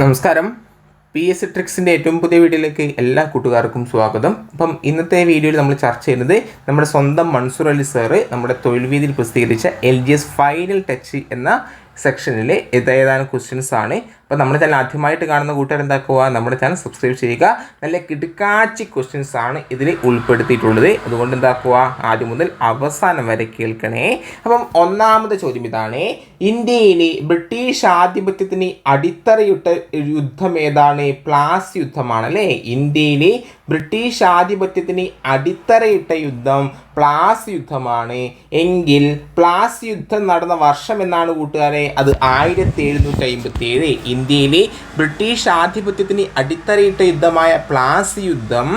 നമസ്കാരം. P S ട്രിക്സിന്റെ ഏറ്റവും പുതിയ വീഡിയോയിലേക്ക് എല്ലാ കൂട്ടുകാർക്കും സ്വാഗതം. അപ്പം ഇന്നത്തെ വീഡിയോയിൽ നമ്മൾ ചർച്ച ചെയ്യുന്നത് നമ്മുടെ സ്വന്തം മൻസൂർ അലി സാറ് നമ്മുടെ തൊഴിൽ വീതിയിൽ പ്രസിദ്ധീകരിച്ച L G S final touch എന്ന സെക്ഷനിലെ ഏതാനും ക്വസ്റ്റ്യൻസ് ആണ്. അപ്പോൾ നമ്മുടെ ചാനൽ ആദ്യമായിട്ട് കാണുന്ന കൂട്ടുകാർ എന്താക്കുക? നമ്മുടെ ചാനൽ സബ്സ്ക്രൈബ് ചെയ്യുക. നല്ല കിടുക്കാച്ചി ക്വസ്റ്റ്യൻസ് ആണ് ഇതിൽ ഉൾപ്പെടുത്തിയിട്ടുള്ളത്. അതുകൊണ്ട് എന്താക്കുക? ആദ്യം മുതൽ അവസാനം വരെ കേൾക്കണേ. അപ്പം ഒന്നാമത്തെ ചോദ്യം ഇതാണ്. ഇന്ത്യയിലെ ബ്രിട്ടീഷ് ആധിപത്യത്തിന് അടിത്തറയിട്ട യുദ്ധം ഏതാണ്? പ്ലാസ് യുദ്ധമാണ് അല്ലേ ഇന്ത്യയിലെ ബ്രിട്ടീഷ് ആധിപത്യത്തിന് അടിത്തറയിട്ട യുദ്ധം പ്ലാസ് യുദ്ധമാണ്. എങ്കിൽ പ്ലാസ് യുദ്ധം നടന്ന വർഷം എന്നാണ് കൂട്ടുകാരെ? അത് ആയിരത്തി എഴുന്നൂറ്റി അമ്പത്തി ഏഴ് ഇന്ത്യയിലെ ബ്രിട്ടീഷ് ആധിപത്യത്തിന് അടിത്തറയിട്ട യുദ്ധമായ പ്ലാസി യുദ്ധം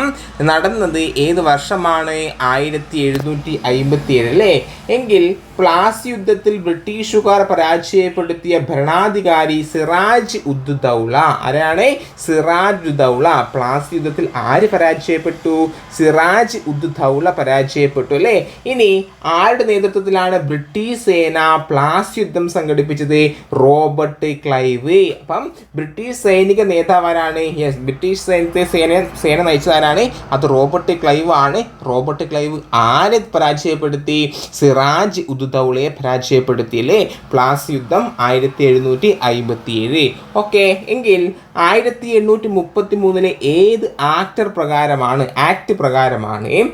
നടന്നത് ഏത് വർഷമാണ്? ആയിരത്തി എഴുന്നൂറ്റി അമ്പത്തി ഏഴ് അല്ലേ? എങ്കിൽ പ്ലാസി യുദ്ധത്തിൽ ബ്രിട്ടീഷുകാർ പരാജയപ്പെടുത്തിയ ഭരണാധികാരി സിറാജ് ഉദ്ദൗള ആരാണ്? സിറാജ് ഉദ്ദൗള പ്ലാസി യുദ്ധത്തിൽ ആര് പരാജയപ്പെട്ടു? സിറാജ് ഉദ്ദൗള പരാജയപ്പെട്ടു അല്ലേ? ഇനി ആരുടെ നേതൃത്വത്തിലാണ് ബ്രിട്ടീഷ് സേന പ്ലാസ് യുദ്ധം സംഘടിപ്പിച്ചത്? Robert Clive. അപ്പം ബ്രിട്ടീഷ് സൈനിക നേതാവാനാണ് യെസ് ബ്രിട്ടീഷ് സൈന്യത്തെ സേന സേന നയിച്ചതാരാണ്? അത് റോബർട്ട് ക്ലൈവ് ആണ്. റോബർട്ട് ക്ലൈവ് ആരെ പരാജയപ്പെടുത്തി? സിറാജ് ഉദുദൗളയെ പരാജയപ്പെടുത്തിയല്ലേ പ്ലാസ് യുദ്ധം ആയിരത്തി എഴുന്നൂറ്റി അമ്പത്തി ഏഴ് ഓക്കെ എങ്കിൽ ആയിരത്തി എണ്ണൂറ്റി മുപ്പത്തി മൂന്നിലെ ഏത് ആക്ടർ പ്രകാരമാണ്? ആക്ട് പ്രകാരമാണ്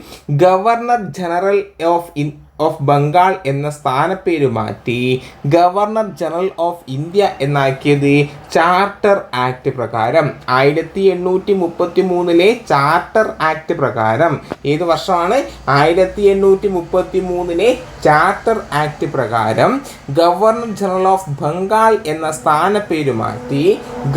governor general of of Bengal എന്ന സ്ഥാനപ്പേര് മാറ്റി ഗവർണർ ജനറൽ ഓഫ് ഇന്ത്യ എന്നാക്കിയത് ചാർട്ടർ ആക്ട് പ്രകാരം. ആയിരത്തി എണ്ണൂറ്റി മുപ്പത്തി മൂന്നിലെ ചാർട്ടർ ആക്ട് പ്രകാരം. ഏത് വർഷമാണ്? ആയിരത്തി എണ്ണൂറ്റി മുപ്പത്തി മൂന്നിലെ ചാർട്ടർ ആക്ട് പ്രകാരം ഗവർണർ ജനറൽ ഓഫ് ബംഗാൾ എന്ന സ്ഥാനപ്പേര് മാറ്റി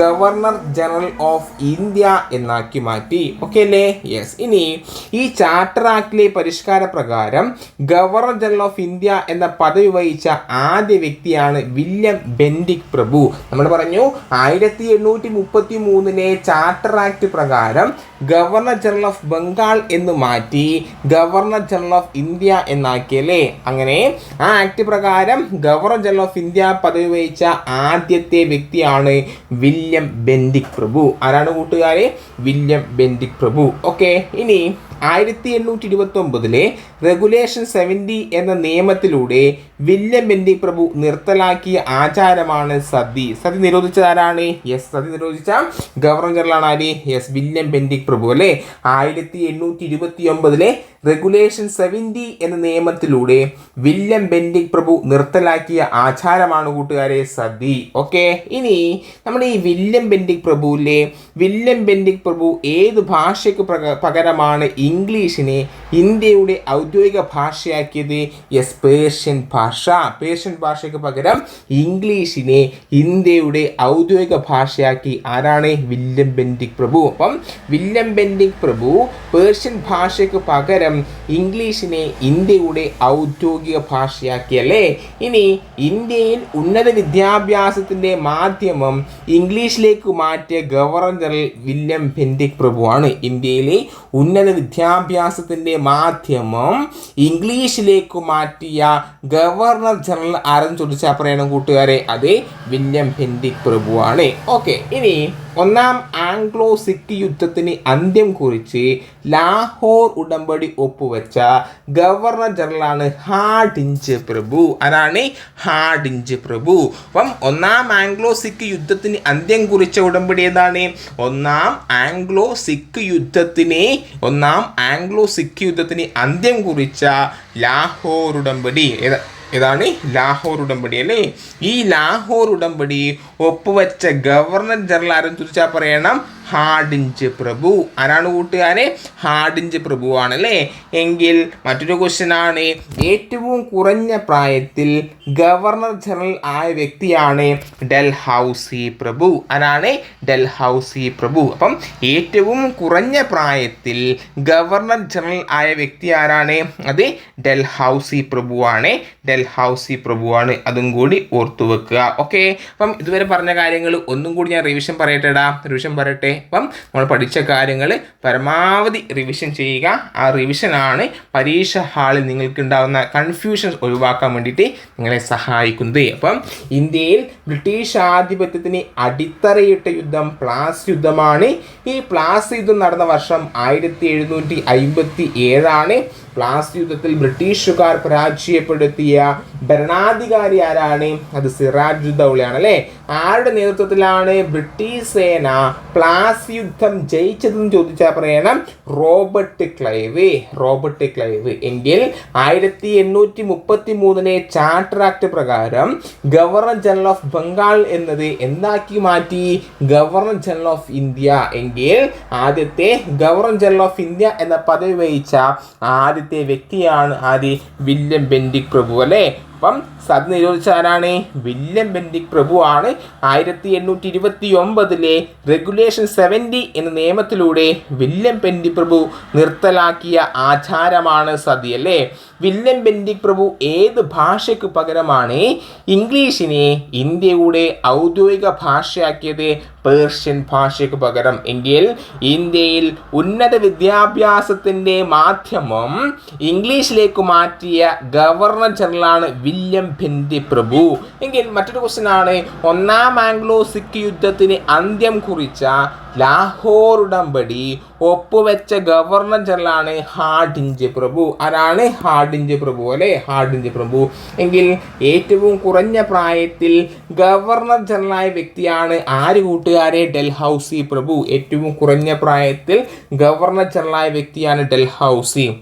ഗവർണർ ജനറൽ ഓഫ് ഇന്ത്യ എന്നാക്കി മാറ്റി. ഓക്കെ അല്ലേ? യെസ്. ഇനി ഈ ചാർട്ടർ ആക്ടിലെ പരിഷ്കാര പ്രകാരം ഗവർണർ ജനറൽ ഓഫ് ഇന്ത്യ എന്ന പദവി വഹിച്ച ആദ്യ വ്യക്തിയാണ് വില്യം ബെൻഡിക് പ്രഭു. നമ്മൾ പറഞ്ഞു ആയിരത്തി എണ്ണൂറ്റി മുപ്പത്തി മൂന്നിലെ ചാർട്ടർ ആക്ട് പ്രകാരം ഗവർണർ ജനറൽ ഓഫ് ബംഗാൾ എന്ന് മാറ്റി ഗവർണർ ജനറൽ ഓഫ് ഇന്ത്യ എന്നാക്കിയല്ലേ? അങ്ങനെ ആ ആക്ട് പ്രകാരം ഗവർണർ ജനറൽ ഓഫ് ഇന്ത്യ പദവി വഹിച്ച ആദ്യത്തെ വ്യക്തിയാണ് വില്യം ബെൻഡിക് പ്രഭു. ആരാണ് കൂട്ടുകാരെ? വില്യം ബെൻഡിക് പ്രഭു. ഓക്കെ ഇനി ആയിരത്തി എണ്ണൂറ്റി ഇരുപത്തി ഒമ്പതിലെ റെഗുലേഷൻ സെവന്റി എന്ന നിയമത്തിലൂടെ വില്യം ബെൻഡി പ്രഭു നിർത്തലാക്കിയ ആചാരമാണ് സതി. സതി നിരോധിച്ചത് ആരാണ് യെസ് സതി നിരോധിച്ച ഗവർണർ ജനറലാണ് ആര്? യെസ് വില്യം ബെന്റിക് പ്രഭു അല്ലേ? ആയിരത്തി എണ്ണൂറ്റി ഇരുപത്തി ഒമ്പതിലെ റെഗുലേഷൻ സെവന്റി എന്ന നിയമത്തിലൂടെ വില്യം ബെൻഡിക് പ്രഭു നിർത്തലാക്കിയ ആചാരമാണ് കൂട്ടുകാരെ സതി. ഓക്കെ ഇനി നമ്മുടെ ഈ വില്യം ബെൻഡിക് പ്രഭുവിലെ വില്യം ബെൻഡിക് പ്രഭു ഏത് ഭാഷയ്ക്ക് പകരമാണ് ഇംഗ്ലീഷിനെ ഇന്ത്യയുടെ ഔദ്യോഗിക ഭാഷയാക്കിയത് യെസ് പേർഷ്യൻ ഭാഷ. പേർഷ്യൻ ഭാഷയ്ക്ക് പകരം ഇംഗ്ലീഷിനെ ഇന്ത്യയുടെ ഔദ്യോഗിക ഭാഷയാക്കി ആരാണ്? വില്യം ബെൻഡിക് പ്രഭു. അപ്പം വില്യം ബെൻഡിക് പ്രഭു പേർഷ്യൻ ഭാഷയ്ക്ക് പകരം ഇംഗ്ലീഷിനെ ഇന്ത്യയുടെ ഔദ്യോഗിക ഭാഷയാക്കിയല്ലേ ഇനി ഇന്ത്യയിൽ ഉന്നത വിദ്യാഭ്യാസത്തിന്റെ മാധ്യമം ഇംഗ്ലീഷിലേക്ക് മാറ്റിയ ഗവർണർ വില്യം ബെൻഡിക് പ്രഭുവാണ് ഇന്ത്യയിലെ ഉന്നത വിദ്യാഭ്യാസത്തിന്റെ മാധ്യമം ഇംഗ്ലീഷിലേക്ക് മാറ്റിയ ഗവർണർ ജനറൽ ആരെന്ന് ചോദിച്ചാൽ പറയണം കൂട്ടുകാരെ അത് വില്യം ബെൻഡിക് പ്രഭുവാണ്. ഓക്കെ ഇനി ഒന്നാം ആംഗ്ലോ സിഖ് യുദ്ധത്തിന് അന്ത്യം കുറിച്ച് ലാഹോർ ഉടമ്പടി ഒപ്പുവെച്ച ഗവർണർ ജനറലാണ് ഹാഡിഞ്ച് പ്രഭു. ആരാണ്? ഹാഡിഞ്ച് പ്രഭു. അപ്പം ഒന്നാം ആംഗ്ലോ സിഖ് യുദ്ധത്തിന് അന്ത്യം കുറിച്ച ഉടമ്പടി ഏതാണ്? ഒന്നാം ആംഗ്ലോ സിഖ് യുദ്ധത്തിന് ഒന്നാം ആംഗ്ലോ സിഖ് യുദ്ധത്തിന് അന്ത്യം കുറിച്ച ലാഹോർ ഉടമ്പടി. ഏതാ? ഇതാണ് ലാഹോർ ഉടമ്പടി അല്ലേ? ഈ ലാഹോർ ഉടമ്പടി ഒപ്പുവെച്ച ഗവർണർ ജനറൽ ആരും ചോദിച്ചാൽ പറയണം. ഹാഡിഞ്ച് പ്രഭു. ആരാണ് കൂട്ടുകാരെ? ഹാഡിഞ്ച് പ്രഭുവാണ് അല്ലേ എങ്കിൽ മറ്റൊരു ക്വസ്റ്റ്യൻ ആണ്. ഏറ്റവും കുറഞ്ഞ പ്രായത്തിൽ ഗവർണർ ജനറൽ ആയ വ്യക്തിയാണ് ഡൽഹൌസി പ്രഭു. ആരാണ്? ഡൽഹൌസി പ്രഭു. അപ്പം ഏറ്റവും കുറഞ്ഞ പ്രായത്തിൽ ഗവർണർ ജനറൽ ആയ വ്യക്തി ആരാണ്? അത് ഡൽഹൌസി പ്രഭുവാണ്. ഡൽഹൌസി പ്രഭുവാണ്. അതും കൂടി ഓർത്തു വെക്കുക ഓക്കെ അപ്പം ഇതുവരെ പറഞ്ഞ കാര്യങ്ങൾ ഒന്നും കൂടി ഞാൻ റിവിഷൻ പറയട്ടെടാ. റിവിഷൻ പറയട്ടെ. അപ്പം നമ്മൾ പഠിച്ച കാര്യങ്ങൾ പരമാവധി റിവിഷൻ ചെയ്യുക. ആ റിവിഷനാണ് പരീക്ഷ ഹാളിൽ നിങ്ങൾക്ക് ഉണ്ടാകുന്ന കൺഫ്യൂഷൻസ് ഒഴിവാക്കാൻ വേണ്ടിയിട്ട് നിങ്ങളെ സഹായിക്കുന്നത്. അപ്പം ഇന്ത്യയിൽ ബ്രിട്ടീഷ് ആധിപത്യത്തിന് അടിത്തറയിട്ട യുദ്ധം പ്ലാസ് യുദ്ധമാണ്. ഈ പ്ലാസ് യുദ്ധം നടന്ന വർഷം ആയിരത്തി എഴുന്നൂറ്റി അമ്പത്തി ഏഴാണ്. പ്ലാസ് യുദ്ധത്തിൽ ബ്രിട്ടീഷുകാർ പരാജയപ്പെടുത്തിയ ഭരണാധികാരി ആരാണ്? അത് സിറാജ് ദൗളിയാണ് അല്ലേ ആരുടെ നേതൃത്വത്തിലാണ് ബ്രിട്ടീഷ് സേന പ്ലാസ് യുദ്ധം ജയിച്ചതെന്ന് ചോദിച്ചാൽ പറയണം റോബർട്ട് ക്ലൈവ്. Robert Clive. എങ്കിൽ ആയിരത്തി എണ്ണൂറ്റി മുപ്പത്തി മൂന്നിലെ ചാർട്ടർ ആക്ട് പ്രകാരം ഗവർണർ ജനറൽ ഓഫ് ബംഗാൾ എന്നത് എന്താക്കി മാറ്റി? Governor general of India. എങ്കിൽ ആദ്യത്തെ ഗവർണർ ജനറൽ ഓഫ് ഇന്ത്യ എന്ന പദവി വഹിച്ച ആദ്യത്തെ വ്യക്തിയാണ് ആദ്യ വില്യം ബെൻഡിക് പ്രഭു അല്ലേ? അപ്പം സത് നിരോധിച്ച ആരാണ്? വില്യം ബെൻഡിക് പ്രഭു ആണ്. ആയിരത്തി എണ്ണൂറ്റി ഇരുപത്തി ഒമ്പതിലെ റെഗുലേഷൻ സെവന്റി എന്ന നിയമത്തിലൂടെ വില്യം ബെൻഡിക് പ്രഭു നിർത്തലാക്കിയ ആചാരമാണ് സതി അല്ലേ? വില്യം ബെൻഡിക് പ്രഭു ഏത് ഭാഷയ്ക്ക് പകരമാണ്? ഇംഗ്ലീഷിനെ ഇന്ത്യയുടെ ഔദ്യോഗിക ഭാഷയാക്കിയത് പേർഷ്യൻ ഭാഷയ്ക്ക് പകരം. എങ്കിൽ ഇന്ത്യയിൽ ഉന്നത വിദ്യാഭ്യാസത്തിന്റെ മാധ്യമം ഇംഗ്ലീഷിലേക്ക് മാറ്റിയ ഗവർണർ ജനറലാണ് വില്യം ഭിന്തി പ്രഭു. എങ്കിൽ മറ്റൊരു ക്വസ്റ്റ്യൻ ആണ്. ഒന്നാം ആംഗ്ലോ സിഖ് യുദ്ധത്തിന് അന്ത്യം കുറിച്ച ലാഹോർ ഉടമ്പടി ഒപ്പുവെച്ച ഗവർണർ ജനറലാണ് ഹാഡിഞ്ച് പ്രഭു. ആരാണ് ഹാഡിഞ്ച് പ്രഭു അല്ലെ? ഹാഡിഞ്ച് പ്രഭു. എങ്കിൽ ഏറ്റവും കുറഞ്ഞ പ്രായത്തിൽ ഗവർണർ ജനറലായ വ്യക്തിയാണ് ആര് കൂട്ടുകാരെ? ഡൽഹൌസി പ്രഭു. ഏറ്റവും കുറഞ്ഞ പ്രായത്തിൽ ഗവർണർ ജനറലായ വ്യക്തിയാണ് ഡൽഹൌസി.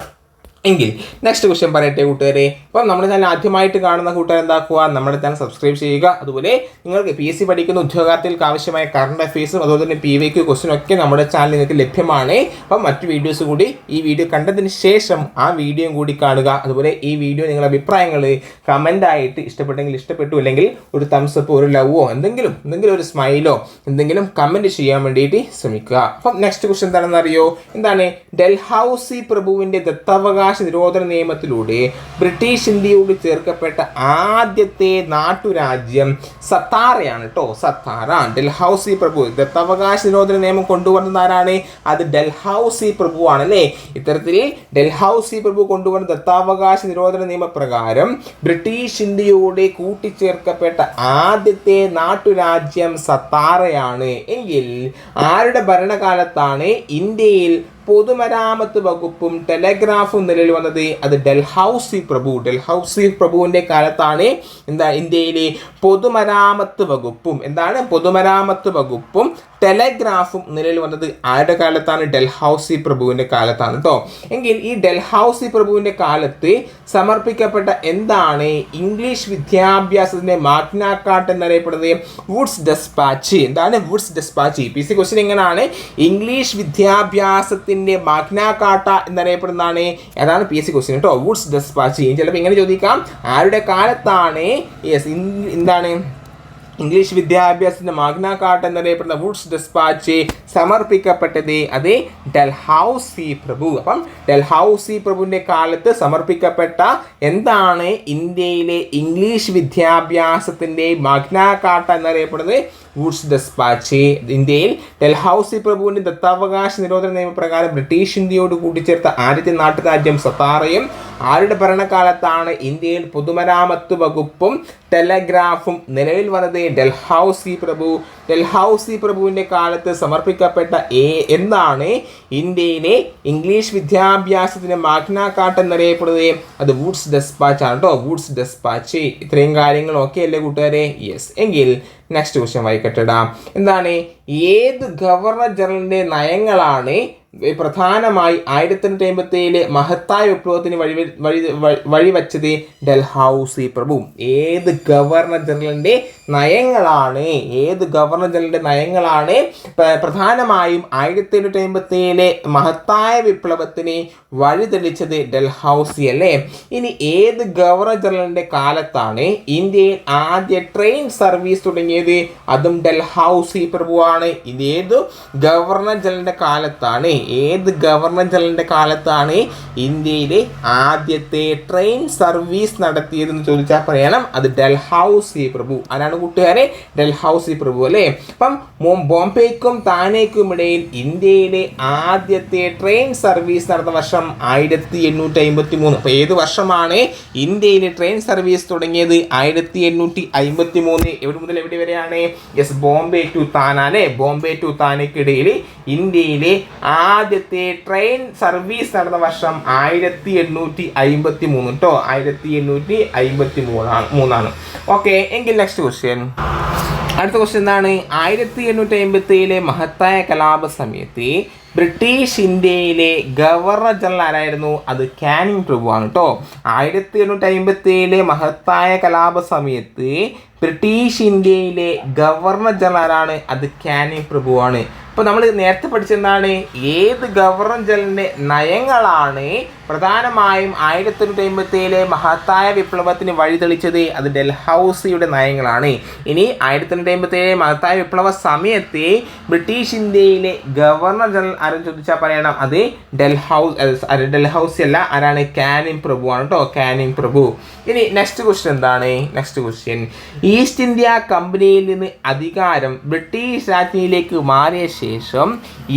എങ്കിൽ നെക്സ്റ്റ് ക്വസ്റ്റ്യൻ പറയട്ടെ കൂട്ടുകാരെ. അപ്പം നമ്മുടെ ചാനൽ ആദ്യമായിട്ട് കാണുന്ന കൂട്ടുകാർ എന്താക്കുക? നമ്മുടെ ചാനൽ സബ്സ്ക്രൈബ് ചെയ്യുക. അതുപോലെ നിങ്ങൾക്ക് പി എസ് സി പഠിക്കുന്ന ഉദ്യോഗാർത്ഥികൾക്ക് ആവശ്യമായ കറണ്ട് അഫയേഴ്സും അതുപോലെ തന്നെ പി വൈക്ക് ക്വസ്റ്റ്യൻ ഒക്കെ നമ്മുടെ ചാനൽ നിങ്ങൾക്ക് ലഭ്യമാണ്. അപ്പം മറ്റു വീഡിയോസ് കൂടി ഈ വീഡിയോ കണ്ടതിന് ശേഷം ആ വീഡിയോയും കൂടി കാണുക. അതുപോലെ ഈ വീഡിയോ നിങ്ങളുടെ അഭിപ്രായങ്ങൾ കമന്റായിട്ട് ഇഷ്ടപ്പെട്ടെങ്കിൽ ഇഷ്ടപ്പെട്ടു അല്ലെങ്കിൽ ഒരു തംസ് അപ്പ് ഒരു ലവോ എന്തെങ്കിലും എന്തെങ്കിലും ഒരു സ്മൈലോ എന്തെങ്കിലും കമന്റ് ചെയ്യാൻ വേണ്ടിയിട്ട് ശ്രമിക്കുക. അപ്പം നെക്സ്റ്റ് ക്വസ്റ്റ്യൻ എന്താണെന്ന് അറിയോ? എന്താണ്? ഡൽഹൌസി പ്രഭുവിന്റെ ദത്താവകാശ നിരോധന നിയമത്തിലൂടെ ബ്രിട്ടീഷ് ഇന്ത്യയോട് ചേർക്കപ്പെട്ട ആദ്യത്തെ നാട്ടുരാജ്യം സത്താറയാണ് കേട്ടോ സത്താറ. ഡൽഹൌസി പ്രഭു. ദത്തവകാശ നിരോധന നിയമം കൊണ്ടുവന്നത് ആരാണ്? അത് ഡൽഹൌസി പ്രഭുവാണ് അല്ലേ ഇത്തരത്തിൽ ഡൽഹൌസി പ്രഭു കൊണ്ടുവന്ന ദത്താവകാശ നിരോധന നിയമപ്രകാരം ബ്രിട്ടീഷ് ഇന്ത്യയോട് കൂട്ടിച്ചേർക്കപ്പെട്ട ആദ്യത്തെ നാട്ടുരാജ്യം സത്താറയാണ്. എങ്കിൽ ആരുടെ ഭരണകാലത്താണ് ഇന്ത്യയിൽ പൊതുമരാമത്ത് വകുപ്പും ടെലഗ്രാഫും നിലവിൽ വന്നത് അത് ഡൽഹൌസി പ്രഭു. ഡൽഹൌസി പ്രഭുവിന്റെ കാലത്താണ് എന്താ ഇന്ത്യയിലെ പൊതുമരാമത്ത് വകുപ്പും. എന്താണ് പൊതുമരാമത്ത് വകുപ്പും? ടെലഗ്രാഫും നിലയിൽ വന്നത് ആരുടെ കാലത്താണ്? ഡൽഹൌസി പ്രഭുവിന്റെ കാലത്താണ് കേട്ടോ എങ്കിൽ ഈ ഡൽഹൌസി പ്രഭുവിന്റെ കാലത്ത് സമർപ്പിക്കപ്പെട്ട എന്താണ്? ഇംഗ്ലീഷ് വിദ്യാഭ്യാസത്തിന്റെ മാഗ്നാക്കാട്ട് എന്നറിയപ്പെടുന്നത് വുഡ്സ് ഡെസ്പാച്ച്. എന്താണ് Woods despatch? P C question എങ്ങനെയാണ് ഇംഗ്ലീഷ് വിദ്യാഭ്യാസത്തിന്റെ മാഗ്നാക്കാട്ട എന്നറിയപ്പെടുന്നതാണ്. അതാണ് പി എസ് സി ക്വസ്റ്റ്യൻ കേട്ടോ വുഡ്സ് ഡെസ്പാച്ച്. ചിലപ്പോൾ ഇങ്ങനെ ചോദിക്കാം. ആരുടെ കാലത്താണ്? യെസ് എന്താണ്? ഇംഗ്ലീഷ് വിദ്യാഭ്യാസത്തിന്റെ മാഗ്ന കാർട്ട് എന്നറിയപ്പെടുന്ന വുഡ്സ് ഡെസ്പാച്ച് സമർപ്പിക്കപ്പെട്ടത് അത് ഡൽഹൌസി പ്രഭു. അപ്പം ഡൽഹൌസി പ്രഭുവിന്റെ കാലത്ത് സമർപ്പിക്കപ്പെട്ട എന്താണ് ഇന്ത്യയിലെ ഇംഗ്ലീഷ് വിദ്യാഭ്യാസത്തിന്റെ മാഗ്ന എന്നറിയപ്പെടുന്നത്? വുഡ്സ് ഡെസ്പാച്ച് ഇന്ത്യയിൽ ഡൽഹൌസി പ്രഭുവിന്റെ ദത്താവകാശ നിരോധന നിയമപ്രകാരം ബ്രിട്ടീഷ് ഇന്ത്യയോട് കൂട്ടിച്ചേർത്ത ആദ്യത്തെ നാട്ടുരാജ്യം സത്താറയും ആരുടെ ഭരണകാലത്താണ് ഇന്ത്യയിൽ പൊതുമരാമത്ത് വകുപ്പും ടെലഗ്രാഫും നിലവിൽ വന്നത്? ഡൽഹൌസി പ്രഭു. ഡൽഹൌസി പ്രഭുവിന്റെ കാലത്ത് സമർപ്പിക്കപ്പെട്ട എ എന്താണ്? ഇന്ത്യയിലെ ഇംഗ്ലീഷ് വിദ്യാഭ്യാസത്തിന് മാഗ്നാക്കാട്ട് എന്നറിയപ്പെടുന്നത്. അത് വുഡ്സ് ഡെസ്പാച്ച് ആണ് കേട്ടോ വുഡ്സ് ഡെസ്പാച്ച്. ഇത്രയും കാര്യങ്ങളൊക്കെ അല്ലേ കൂട്ടുകാരെ? യെസ്. എങ്കിൽ നെക്സ്റ്റ് ക്വസ്റ്റ്യൻ വായിക്കട്ടെടാ എന്താണ് ഏത് ഗവർണർ ജനറലിന്റെ നയങ്ങളാണ് പ്രധാനമായി ആയിരത്തി ഏഴിലെ മഹത്തായ വിപ്ലവത്തിന് വഴി വഴി വഴിവച്ചത് ഡൽഹൌസി പ്രഭു. ഏത് ഗവർണർ ജനറലിന്റെ നയങ്ങളാണ്? ഏത് ഗവർണർ ജനറലിന്റെ നയങ്ങളാണ്? പ്രധാനമായും ആയിരത്തി എണ്ണൂറ്റി അമ്പത്തി ഏഴിലെ മഹത്തായ വിപ്ലവത്തിന് വഴിതെളിച്ചത് ഡൽഹൌസി അല്ലേ ഇനി ഏത് ഗവർണർ ജനറലിന്റെ കാലത്താണ് ഇന്ത്യയിൽ ആദ്യ ട്രെയിൻ സർവീസ് തുടങ്ങിയത്? അതും ഡൽഹൌസി പ്രഭുവാണ്. ഇത് ഏത് ഗവർണർ ജനറലിന്റെ കാലത്താണ്? ഏത് ഗവർണർ ജനറലിന്റെ കാലത്താണ് ഇന്ത്യയിലെ ആദ്യത്തെ ട്രെയിൻ സർവീസ് നടത്തിയതെന്ന് ചോദിച്ചാൽ പറയണം. അത് ഡൽഹൌസി പ്രഭു. ആരാണ് കൂട്ടുകാരെ? ഡൽഹൌസി പ്രഭു അല്ലേ? അപ്പം ബോംബെക്കും താനേക്കും ഇടയിൽ ഇന്ത്യയിലെ ആദ്യത്തെ ട്രെയിൻ സർവീസ് നടന്ന വർഷം ആയിരത്തി എണ്ണൂറ്റി അമ്പത്തി മൂന്ന് അപ്പോൾ ഏത് വർഷമാണ് ഇന്ത്യയിൽ ട്രെയിൻ സർവീസ് തുടങ്ങിയത്? ആയിരത്തി എണ്ണൂറ്റി അമ്പത്തി മൂന്ന് എവിടെ മുതൽ എവിടെ വരെയാണ്? യെസ് ബോംബെ ടു താന അല്ലേ? ബോംബെ ടു താനയ്ക്കിടയിൽ ഇന്ത്യയിലെ ആദ്യത്തെ ട്രെയിൻ സർവീസ് നടന്ന വർഷം ആയിരത്തി എണ്ണൂറ്റി അമ്പത്തി മൂന്ന് കേട്ടോ ആയിരത്തി എണ്ണൂറ്റി അമ്പത്തി മൂന്നാണ്. മൂന്നാണ് ഓക്കെ എങ്കിൽ നെക്സ്റ്റ് ക്വസ്റ്റ്യൻ അടുത്ത ക്വസ്റ്റ്യൻ എന്താണ്? ആയിരത്തി എണ്ണൂറ്റി അമ്പത്തി ഏഴിലെ മഹത്തായ കലാപ സമയത്ത് ബ്രിട്ടീഷ് ഇന്ത്യയിലെ ഗവർണർ ജനറൽ ആരായിരുന്നു? അത് കാനിങ് പ്രഭുവാണ് കേട്ടോ ആയിരത്തി എണ്ണൂറ്റി അമ്പത്തി ഏഴിലെ മഹത്തായ കലാപ സമയത്ത് ബ്രിട്ടീഷ് ഇന്ത്യയിലെ ഗവർണർ ജനറൽ ആരാണ് അത് കാനിങ് പ്രഭുവാണ് അപ്പോൾ നമ്മൾ നേരത്തെ പഠിച്ചെന്താണ്? ഏത് ഗവർണർ ജനറലിന്റെ നയങ്ങളാണ് പ്രധാനമായും ആയിരത്തി തൊണ്ണൂറ്റി അമ്പത്തി ഏഴിലെ മഹത്തായ വിപ്ലവത്തിന് വഴിതെളിച്ചത്? അത് ഡൽഹൌസിയുടെ നയങ്ങളാണ്. ഇനി ആയിരത്തി തൊണ്ണൂറ്റി അമ്പത്തി ഏഴിലെ മഹത്തായ വിപ്ലവ സമയത്ത് ബ്രിട്ടീഷ് ഇന്ത്യയിലെ ഗവർണർ ജനറൽ ആരും ചോദിച്ചാൽ പറയണം? അത് ഡൽഹൌസ് ഡൽഹൌസി അല്ല ആരാണ്? കാനിങ് പ്രഭു ആണ് കേട്ടോ കാനിങ് പ്രഭു. ഇനി നെക്സ്റ്റ് ക്വസ്റ്റ്യൻ എന്താണ്? നെക്സ്റ്റ് ക്വസ്റ്റ്യൻ ഈസ്റ്റ് ഇന്ത്യ കമ്പനിയിൽ നിന്ന് അധികാരം ബ്രിട്ടീഷ് രാജ്ഞിയിലേക്ക് മാറിയ ശേഷം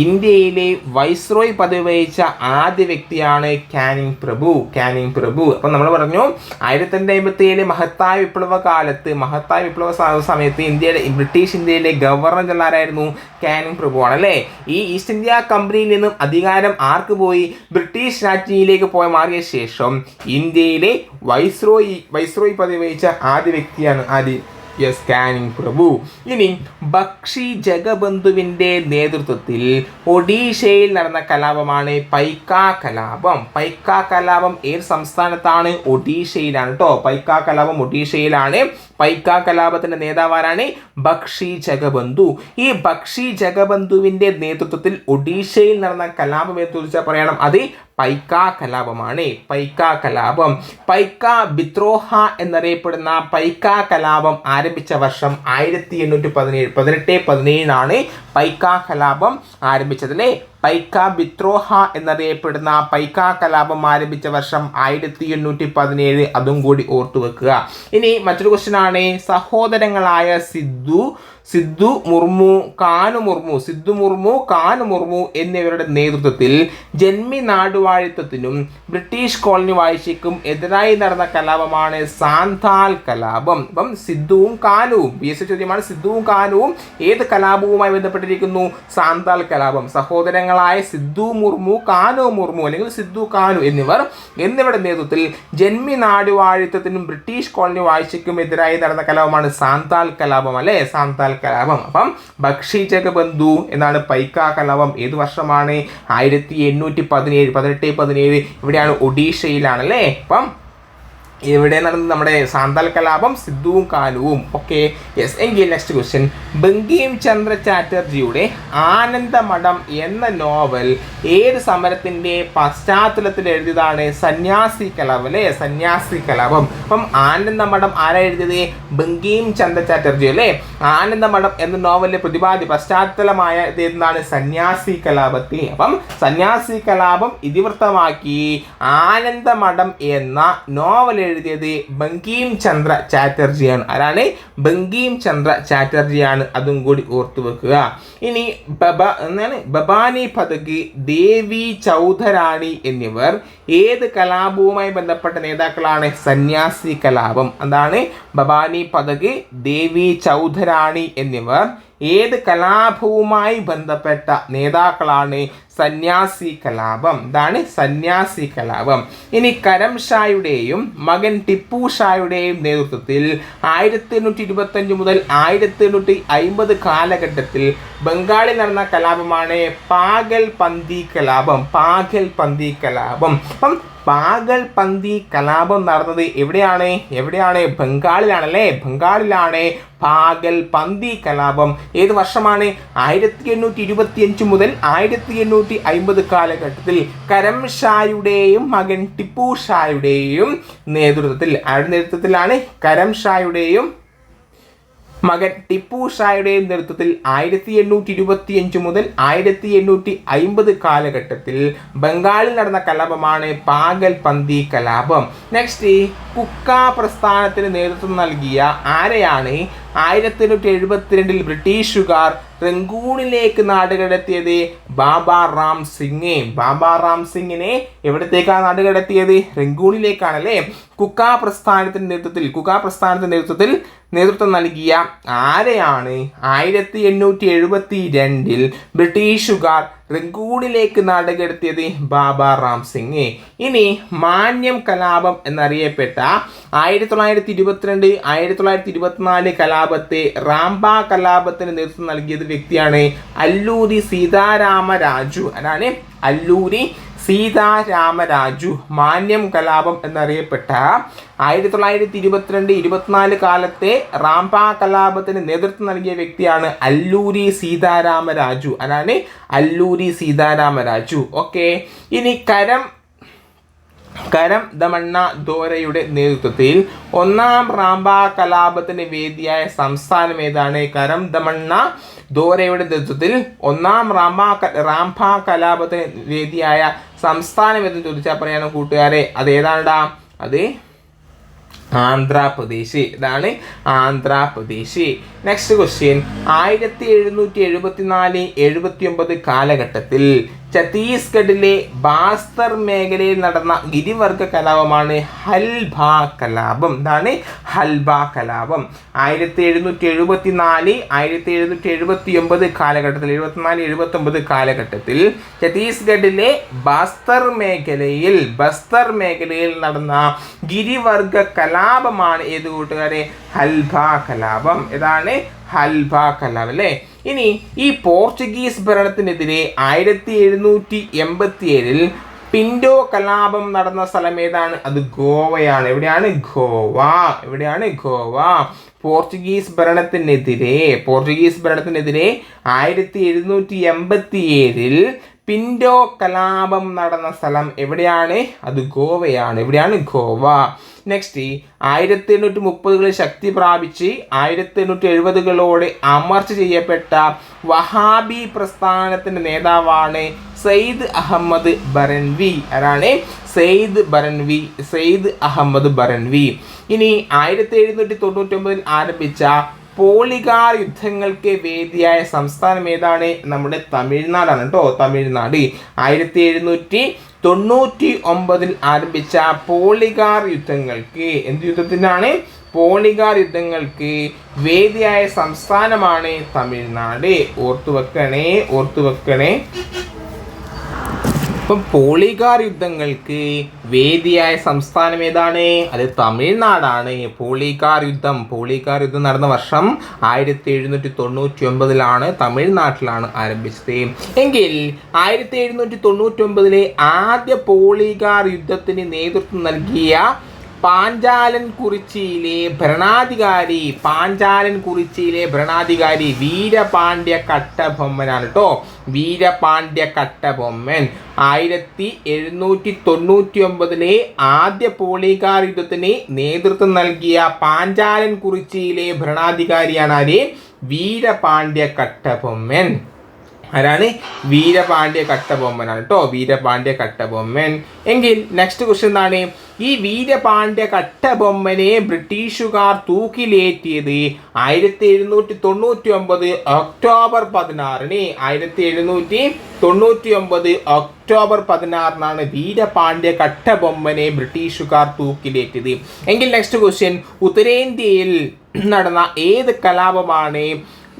ഇന്ത്യയിലെ വൈസ്രോയ് പദവി വഹിച്ച ആദ്യ വ്യക്തിയാണ് കാനിങ് പ്രഭു കാനിങ് പ്രഭു. അപ്പം നമ്മൾ പറഞ്ഞു ആയിരത്തി തൊണ്ണൂറ്റി അമ്പത്തി ഏഴിലെ മഹത്തായ വിപ്ലവ കാലത്ത് മഹത്തായ വിപ്ലവ സമയത്ത് ഇന്ത്യയിലെ ബ്രിട്ടീഷ് ഇന്ത്യയിലെ ഗവർണർ ജനറൽ ആരായിരുന്നു? കാനിങ് പ്രഭു ആണ് അല്ലേ? ഈ ഈസ്റ്റ് ഇന്ത്യ കമ്പനിയിൽ നിന്നും അധികാരം ആർക്ക് പോയി? ബ്രിട്ടീഷ് രാജ്ഞിയിലേക്ക് പോയ മാറിയ ശേഷം ഇന്ത്യയിലെ വൈസ്രോയി വൈസ്രോയി പദവി വഹിച്ച ആദ്യ വ്യക്തിയാണ് ആര്? യെസ് കാനിങ് പ്രഭു. ഇനി ബക്ഷി ജഗബന്ധുവിന്റെ നേതൃത്വത്തിൽ ഒഡീഷയിൽ നടന്ന കലാപമാണ് പൈക്ക കലാപം. പൈക്ക കലാപം ഏത് സംസ്ഥാനത്താണ്? ഒഡീഷയിലാണ് കേട്ടോ പൈക്ക കലാപം ഒഡീഷയിലാണ്. പൈക്ക കലാപത്തിന്റെ നേതാവാരാണ് ബക്ഷി ജഗബന്ധു. ഈ ബക്ഷി ജഗബന്ധുവിന്റെ നേതൃത്വത്തിൽ ഒഡീഷയിൽ നടന്ന കലാപം എന്ന് ചോദിച്ചാൽ പറയണം? അത് പൈക്ക കലാപമാണ്. പൈക്ക കലാപം. പൈക്ക ബിത്രോഹ എന്നറിയപ്പെടുന്ന പൈക്ക കലാപം ആരംഭിച്ച വർഷം ആയിരത്തി എണ്ണൂറ്റി പതിനേഴ് പതിനെട്ട് പതിനേഴിനാണ് പൈക്ക കലാപം ആരംഭിച്ചത് അല്ലേ? പൈക്ക ബിത്രോഹ എന്നറിയപ്പെടുന്ന പൈക്ക കലാപം ആരംഭിച്ച വർഷം ആയിരത്തി എണ്ണൂറ്റി പതിനേഴ് അതും കൂടി ഓർത്തു വെക്കുക ഇനി മറ്റൊരു ക്വസ്റ്റ്യൻ ആണ്. സഹോദരങ്ങളായ സിദ്ധു സിദ്ധു മുർമു കാനു മുർമു സിദ്ധു മുർമു കാനു മുർമു എന്നിവരുടെ നേതൃത്വത്തിൽ ജന്മി നാടുവാഴിത്തത്തിനും ബ്രിട്ടീഷ് കോളനി വാഴ്ചയ്ക്കും എതിരായി നടന്ന കലാപമാണ് സാന്താൽ കലാപം. അപ്പം സിദ്ധുവും കാനുവും ബി എസ് ചോദ്യമാണ് സിദ്ധുവും കാനുവും ഏത് കലാപവുമായി ബന്ധപ്പെട്ടിരിക്കുന്നു? സാന്താൽ കലാപം. സഹോദരങ്ങളായ സിദ്ധു മുർമു കാനു മുർമു അല്ലെങ്കിൽ സിദ്ധു കാനു എന്നിവർ എന്നിവരുടെ നേതൃത്വത്തിൽ ജന്മി നാടുവാഴിത്തത്തിനും ബ്രിട്ടീഷ് കോളനി വാഴ്ചയ്ക്കും എതിരായി നടന്ന കലാപമാണ് സാന്താൽ കലാപം അല്ലേ? സാന്താൽ കലാപം. അപ്പം ബക്ഷി ബന്ധു എന്നാണ് പൈക്ക കലാപം. ഏത് വർഷമാണ്? ആയിരത്തി എണ്ണൂറ്റി പതിനേഴ് പതിനെട്ട് പതിനേഴ്. ഇവിടെയാണ് ഒഡീഷയിലാണ് അല്ലേ അപ്പം ഇവിടെ നടന്നത് നമ്മുടെ സാന്താൽ കലാപം സിദ്ധുവും കാലുവും. ഓക്കെ യെസ് എങ്കിൽ നെക്സ്റ്റ് ക്വസ്റ്റ്യൻ ബംഗീം ചന്ദ്ര ചാറ്റർജിയുടെ ആനന്ദമഠം എന്ന നോവൽ ഏത് സമരത്തിന്റെ പശ്ചാത്തലത്തിൽ എഴുതിയതാണ്? സന്യാസി കലാപം അല്ലേ? സന്യാസി കലാപം. അപ്പം ആനന്ദമഠം ആരാ എഴുതിയത്? ബംഗീം ചന്ദ്ര ചാറ്റർജി അല്ലേ? ആനന്ദമഠം എന്ന നോവലിലെ പ്രതിപാദ്യ പശ്ചാത്തലമായ എന്താണ്? സന്യാസി കലാപത്തെ. അപ്പം സന്യാസി കലാപം ഇതിവൃത്തമാക്കി ആനന്ദമഠം എന്ന നോവൽ എഴുതിയത് ബങ്കീം ചന്ദ്ര ചാറ്റർജിയാണ്. ആരാണ്? ബങ്കീം ചന്ദ്ര ചാറ്റർജിയാണ്. അതും കൂടി ഓർത്തു വെക്കുക. ഇനി ബബ എന്താണ്? ബബാനി പതക് ദേവി ചൗധരാണി എന്നിവർ ഏത് കലാപവുമായി ബന്ധപ്പെട്ട നേതാക്കളാണ്? സന്യാസി കലാപം. അതാണ് ബബാനി പതക് ദേവി ചൗധരാണി എന്നിവർ ഏത് കലാപവുമായി ബന്ധപ്പെട്ട നേതാക്കളാണ് സന്യാസി കലാപം? ഇതാണ് സന്യാസി കലാപം. ഇനി കരം ഷായുടെയും മകൻ ടിപ്പു ഷായുടെയും നേതൃത്വത്തിൽ ആയിരത്തി എണ്ണൂറ്റി ഇരുപത്തഞ്ച് മുതൽ ആയിരത്തി എണ്ണൂറ്റി അയിമ്പത് കാലഘട്ടത്തിൽ ബംഗാളിൽ നടന്ന കലാപമാണ് പാഗൽ പന്തി കലാപം. പാഗൽ പന്തി കലാപം. അപ്പം പാഗൽ പന്തി കലാപം നടന്നത് എവിടെയാണ്? എവിടെയാണ്? ബംഗാളിലാണ് അല്ലേ ബംഗാളിലാണ് പാഗൽ പന്തി കലാപം. ഏത് വർഷമാണ്? ആയിരത്തി എണ്ണൂറ്റി ഇരുപത്തി അഞ്ച് മുതൽ ആയിരത്തി എണ്ണൂറ്റി അമ്പത് കാലഘട്ടത്തിൽ കരം ഷായുടെയും മകൻ ടിപ്പു ഷായുടെയും നേതൃത്വത്തിൽ ആരുടെ നേതൃത്വത്തിലാണ്? കരം ഷായുടെയും മകൻ ടിപ്പു ഷായുടെ നേതൃത്വത്തിൽ ആയിരത്തി എണ്ണൂറ്റി ഇരുപത്തി അഞ്ച് മുതൽ ആയിരത്തി എണ്ണൂറ്റി അയിമ്പത് കാലഘട്ടത്തിൽ ബംഗാളിൽ നടന്ന കലാപമാണ് പാഗൽ പന്തി കലാപം. നെക്സ്റ്റ് കുക്ക പ്രസ്ഥാനത്തിന് നേതൃത്വം നൽകിയ ആരെയാണ്? ആയിരത്തി എണ്ണൂറ്റി എഴുപത്തിരണ്ടിൽ ബ്രിട്ടീഷുകാർ റംഗൂണിലേക്ക് നാടുകടത്തിയത് ബാബ റാം സിംഗ്. ബാബ റാം സിംഗിനെ എവിടത്തേക്കാണ് നാടുകടത്തിയത്? റംഗൂണിലേക്കാണ് അല്ലേ കുക്ക പ്രസ്ഥാനത്തിന്റെ നേതൃത്വത്തിൽ കുക്ക പ്രസ്ഥാനത്തിന്റെ നേതൃത്വത്തിൽ നേതൃത്വം നൽകിയ ആരെയാണ്? ആയിരത്തി എണ്ണൂറ്റി എഴുപത്തി രണ്ടിൽ ബ്രിട്ടീഷുകാർ റംഗൂണിലേക്ക് നാടുകടത്തിയത് ബാബ റാം സിംഗ് ഇനി മാന്യം കലാപം എന്നറിയപ്പെട്ട ആയിരത്തി തൊള്ളായിരത്തി ഇരുപത്തിരണ്ട് ആയിരത്തി തൊള്ളായിരത്തി ഇരുപത്തിനാല് കലാപത്തെ റാംബ കലാപത്തിന് നേതൃത്വം നൽകിയത് വ്യക്തിയാണ് അല്ലൂരി സീതാരാമ രാജു അതാണ് അല്ലൂരി സീതാരാമരാജു മാന്യം കലാപം എന്നറിയപ്പെട്ട ആയിരത്തി തൊള്ളായിരത്തി ഇരുപത്തിരണ്ട് ഇരുപത്തിനാല് കാലത്തെ റാംപ കലാപത്തിന് നേതൃത്വം നൽകിയ വ്യക്തിയാണ് അല്ലൂരി സീതാരാമരാജു. അതാണ് അല്ലൂരി സീതാരാമരാജു. ഓക്കെ. ഇനി കരം കരം ദമണ്ണ ദോരയുടെ നേതൃത്വത്തിൽ ഒന്നാം റാംബ കലാപത്തിന് വേദിയായ സംസ്ഥാനം ഏതാണ്? കരം ദമണ്ണ ദോരയുടെ നേതൃത്വത്തിൽ ഒന്നാം റാംബ റാംഭ കലാപത്തിന് വേദിയായ സംസ്ഥാനം എന്ന് ചോദിച്ചാൽ പറയാണ് കൂട്ടുകാരെ. അത് ഏതാണ്ടാ? അത് ആന്ധ്രാപ്രദേശ്. ഇതാണ് ആന്ധ്രാപ്രദേശ്. നെക്സ്റ്റ് ക്വസ്റ്റ്യൻ ആയിരത്തി എഴുന്നൂറ്റി എഴുപത്തിനാല് എഴുപത്തി ഒമ്പത് കാലഘട്ടത്തിൽ ഛത്തീസ്ഗഡിലെ ബാസ്തർ മേഖലയിൽ നടന്ന ഗിരിവർഗ കലാപമാണ് ഹൽബ കലാപം. എന്താണ് ഹൽബ കലാപം. ആയിരത്തി എഴുന്നൂറ്റി എഴുപത്തി നാല് ആയിരത്തി എഴുന്നൂറ്റി എഴുപത്തി ഒമ്പത് കാലഘട്ടത്തിൽ എഴുപത്തിനാല് എഴുപത്തി ഒമ്പത് കാലഘട്ടത്തിൽ ഛത്തീസ്ഗഡിലെ ബാസ്തർ മേഖലയിൽ ബസ്തർ മേഖലയിൽ നടന്ന ഗിരിവർഗ കലാപമാണ് ഏത് കൂട്ടുകാരെ? ഹൽബ കലാപം. ഏതാണ് ഹൽബ കലാപം അല്ലേ ഇനി ഈ പോർച്ചുഗീസ് ഭരണത്തിനെതിരെ ആയിരത്തി എഴുന്നൂറ്റി എൺപത്തി ഏഴിൽ പിൻഡോ കലാപം നടന്ന സ്ഥലം ഏതാണ്? അത് ഗോവയാണ്. എവിടെയാണ്? ഗോവ. എവിടെയാണ്? ഗോവ. പോർച്ചുഗീസ് ഭരണത്തിനെതിരെ പോർച്ചുഗീസ് ഭരണത്തിനെതിരെ ആയിരത്തി എഴുന്നൂറ്റി എൺപത്തി ഏഴിൽ പിൻഡോ കലാപം നടന്ന സ്ഥലം എവിടെയാണ്? അത് ഗോവയാണ്. എവിടെയാണ്? ഗോവ. നെക്സ്റ്റ് ആയിരത്തി എണ്ണൂറ്റി മുപ്പതുകളിൽ ശക്തി പ്രാപിച്ച് ആയിരത്തി എണ്ണൂറ്റി എഴുപതുകളോടെ അമർച്ച ചെയ്യപ്പെട്ട വഹാബി പ്രസ്ഥാനത്തിന്റെ നേതാവാണ് സെയ്ദ് അഹമ്മദ് ബറൻവി ആരാണ്? സെയ്ദ് ബറൻവി സെയ്ദ് അഹമ്മദ് ബറൻവി ഇനി ആയിരത്തി എഴുന്നൂറ്റി തൊണ്ണൂറ്റി ഒമ്പതിൽ ആരംഭിച്ച പോളികാർ യുദ്ധങ്ങൾക്ക് വേദിയായ സംസ്ഥാനം ഏതാണ്? നമ്മുടെ തമിഴ്നാടാണ് കേട്ടോ തമിഴ്നാട്. ആയിരത്തി എഴുന്നൂറ്റി തൊണ്ണൂറ്റി ഒമ്പതിൽ ആരംഭിച്ച പോളികാർ യുദ്ധങ്ങൾക്ക് എന്ത് യുദ്ധത്തിനാണ്? പോളികാർ യുദ്ധങ്ങൾക്ക് വേദിയായ സംസ്ഥാനമാണ് തമിഴ്നാട്. ഓർത്തു വെക്കണേ ഓർത്തു വെക്കണേ അപ്പം പോളികാർ യുദ്ധങ്ങൾക്ക് വേദിയായ സംസ്ഥാനം ഏതാണ്? അത് തമിഴ്നാടാണ്. പോളികാർ യുദ്ധം പോളികാർ യുദ്ധം നടന്ന വർഷം ആയിരത്തി എഴുന്നൂറ്റി തൊണ്ണൂറ്റി ഒമ്പതിലാണ് തമിഴ്നാട്ടിലാണ് ആരംഭിച്ചത്. എങ്കിൽ ആയിരത്തി എഴുന്നൂറ്റി തൊണ്ണൂറ്റി ഒമ്പതിലെ ആദ്യ പോളികാർ യുദ്ധത്തിന് നേതൃത്വം നൽകിയ പാഞ്ചാലൻ കുറിച്ചിയിലെ ഭരണാധികാരി പാഞ്ചാലൻ കുറിച്ചിയിലെ ഭരണാധികാരി വീരപാണ്ഡ്യ കട്ടബൊമ്മനാണ് കേട്ടോ വീരപാണ്ഡ്യ കട്ടബൊമ്മൻ. ആയിരത്തി എഴുന്നൂറ്റി തൊണ്ണൂറ്റി ഒമ്പതിലെ ആദ്യ പോളികാർ യുദ്ധത്തിന് നേതൃത്വം നൽകിയ പാഞ്ചാലൻ കുറിച്ചിയിലെ ഭരണാധികാരിയാണ് ആര്? വീരപാണ്ഡ്യ കട്ടബൊമ്മൻ. ആരാണ്? വീരപാണ്ഡ്യ കട്ടബൊമ്മനാണ് കേട്ടോ വീരപാണ്ഡ്യ കട്ടബൊമ്മൻ. എങ്കിൽ നെക്സ്റ്റ് ക്വസ്റ്റ്യൻ എന്താണ്? ഈ വീരപാണ്ഡ്യ കട്ടബൊമ്മനെ ബ്രിട്ടീഷുകാർ തൂക്കിലേറ്റിയത് ആയിരത്തി എഴുന്നൂറ്റി തൊണ്ണൂറ്റി ഒമ്പത് ഒക്ടോബർ പതിനാറിന്. ആയിരത്തി എഴുന്നൂറ്റി തൊണ്ണൂറ്റി ഒമ്പത് ഒക്ടോബർ പതിനാറിനാണ് വീരപാണ്ഡ്യ കട്ടബൊമ്മനെ ബ്രിട്ടീഷുകാർ തൂക്കിലേറ്റിയത്. എങ്കിൽ നെക്സ്റ്റ് ക്വസ്റ്റ്യൻ ഉത്തരേന്ത്യയിൽ നടന്ന ഏത് കലാപമാണ്